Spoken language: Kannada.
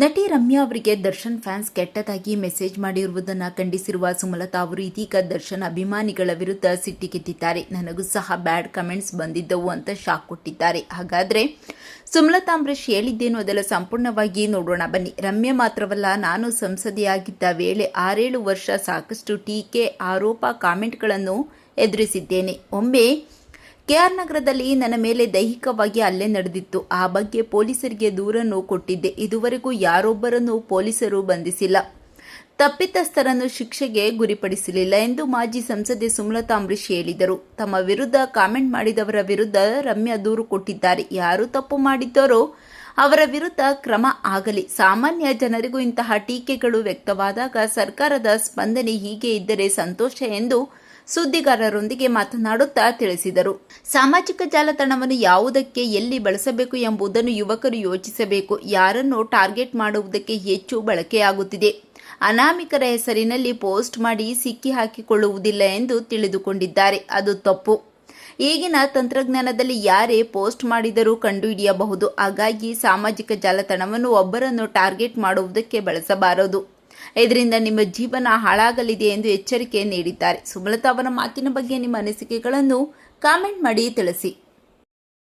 ನಟಿ ರಮ್ಯಾ ಅವರಿಗೆ ದರ್ಶನ್ ಫ್ಯಾನ್ಸ್ ಕೆಟ್ಟದಾಗಿ ಮೆಸೇಜ್ ಮಾಡಿರುವುದನ್ನು ಖಂಡಿಸಿರುವ ಸುಮಲತಾ ಅವರು ಇದೀಗ ದರ್ಶನ್ ಅಭಿಮಾನಿಗಳ ವಿರುದ್ಧ ಸಿಟ್ಟಿಗೆದ್ದಿದ್ದಾರೆ ನನಗೂ ಸಹ ಬ್ಯಾಡ್ ಕಮೆಂಟ್ಸ್ ಬಂದಿದ್ದವು ಅಂತ ಶಾಕ್ ಕೊಟ್ಟಿದ್ದಾರೆ. ಹಾಗಾದರೆ ಸುಮಲತಾ ಅಂಬರೀಶ್ ಹೇಳಿದ್ದೇನು ಅದೆಲ್ಲ ಸಂಪೂರ್ಣವಾಗಿ ನೋಡೋಣ. ಬನ್ನಿ, ರಮ್ಯಾ ಮಾತ್ರವಲ್ಲ, ನಾನು ಸಂಸದೆಯಾಗಿದ್ದ ವೇಳೆ ಆರೇಳು ವರ್ಷ ಸಾಕಷ್ಟು ಟೀಕೆ, ಆರೋಪ, ಕಾಮೆಂಟ್ಗಳನ್ನು ಎದುರಿಸಿದ್ದೇನೆ. ಒಮ್ಮೆ ಕೆಆರ್ ನಗರದಲ್ಲಿ ನನ್ನ ಮೇಲೆ ದೈಹಿಕವಾಗಿ ಹಲ್ಲೆ ನಡೆದಿತ್ತು. ಆ ಬಗ್ಗೆ ಪೊಲೀಸರಿಗೆ ದೂರನ್ನು ಕೊಟ್ಟಿದ್ದೆ. ಇದುವರೆಗೂ ಯಾರೊಬ್ಬರನ್ನು ಪೊಲೀಸರು ಬಂಧಿಸಿಲ್ಲ. ತಪ್ಪಿತಸ್ಥರನ್ನು ಶಿಕ್ಷೆಗೆ ಗುರಿಪಡಿಸಲಿಲ್ಲ ಎಂದು ಮಾಜಿ ಸಂಸದೆ ಸುಮಲತಾ ಅಂಬರೀಶ್ ಹೇಳಿದರು. ತಮ್ಮ ವಿರುದ್ಧ ಕಾಮೆಂಟ್ ಮಾಡಿದವರ ವಿರುದ್ಧ ರಮ್ಯಾ ದೂರು ಕೊಟ್ಟಿದ್ದಾರೆ. ಯಾರು ತಪ್ಪು ಮಾಡಿದ್ದಾರೋ ಅವರ ವಿರುದ್ಧ ಕ್ರಮ ಆಗಲಿ. ಸಾಮಾನ್ಯ ಜನರಿಗೂ ಇಂತಹ ಟೀಕೆಗಳು ವ್ಯಕ್ತವಾದಾಗ ಸರ್ಕಾರದ ಸ್ಪಂದನೆ ಹೀಗೆ ಇದ್ದರೆ ಸಂತೋಷ ಎಂದು ಸುದ್ದಿಗಾರರೊಂದಿಗೆ ಮಾತನಾಡುತ್ತಾ ತಿಳಿಸಿದರು. ಸಾಮಾಜಿಕ ಜಾಲತಾಣವನ್ನು ಯಾವುದಕ್ಕೆ ಎಲ್ಲಿ ಬಳಸಬೇಕು ಎಂಬುದನ್ನು ಯುವಕರು ಯೋಚಿಸಬೇಕು. ಯಾರನ್ನು ಟಾರ್ಗೆಟ್ ಮಾಡುವುದಕ್ಕೆ ಹೆಚ್ಚು ಬಳಕೆಯಾಗುತ್ತಿದೆ. ಅನಾಮಿಕರ ಹೆಸರಿನಲ್ಲಿ ಪೋಸ್ಟ್ ಮಾಡಿ ಸಿಕ್ಕಿ ಹಾಕಿಕೊಳ್ಳುವುದಿಲ್ಲ ಎಂದು ತಿಳಿದುಕೊಂಡಿದ್ದಾರೆ. ಅದು ತಪ್ಪು. ಈಗಿನ ತಂತ್ರಜ್ಞಾನದಲ್ಲಿ ಯಾರೇ ಪೋಸ್ಟ್ ಮಾಡಿದರೂ ಕಂಡುಹಿಡಿಯಬಹುದು. ಹಾಗಾಗಿ ಸಾಮಾಜಿಕ ಜಾಲತಾಣವನ್ನು ಒಬ್ಬರನ್ನು ಟಾರ್ಗೆಟ್ ಮಾಡುವುದಕ್ಕೆ ಬಳಸಬಾರದು. ಇದರಿಂದ ನಿಮ್ಮ ಜೀವನ ಹಾಳಾಗಲಿದೆ ಎಂದು ಎಚ್ಚರಿಕೆ ನೀಡಿದ್ದಾರೆ. ಸುಮಲತಾ ಅವರ ಮಾತಿನ ಬಗ್ಗೆ ನಿಮ್ಮ ಅನಿಸಿಕೆಗಳನ್ನು ಕಾಮೆಂಟ್ ಮಾಡಿ ತಿಳಿಸಿ.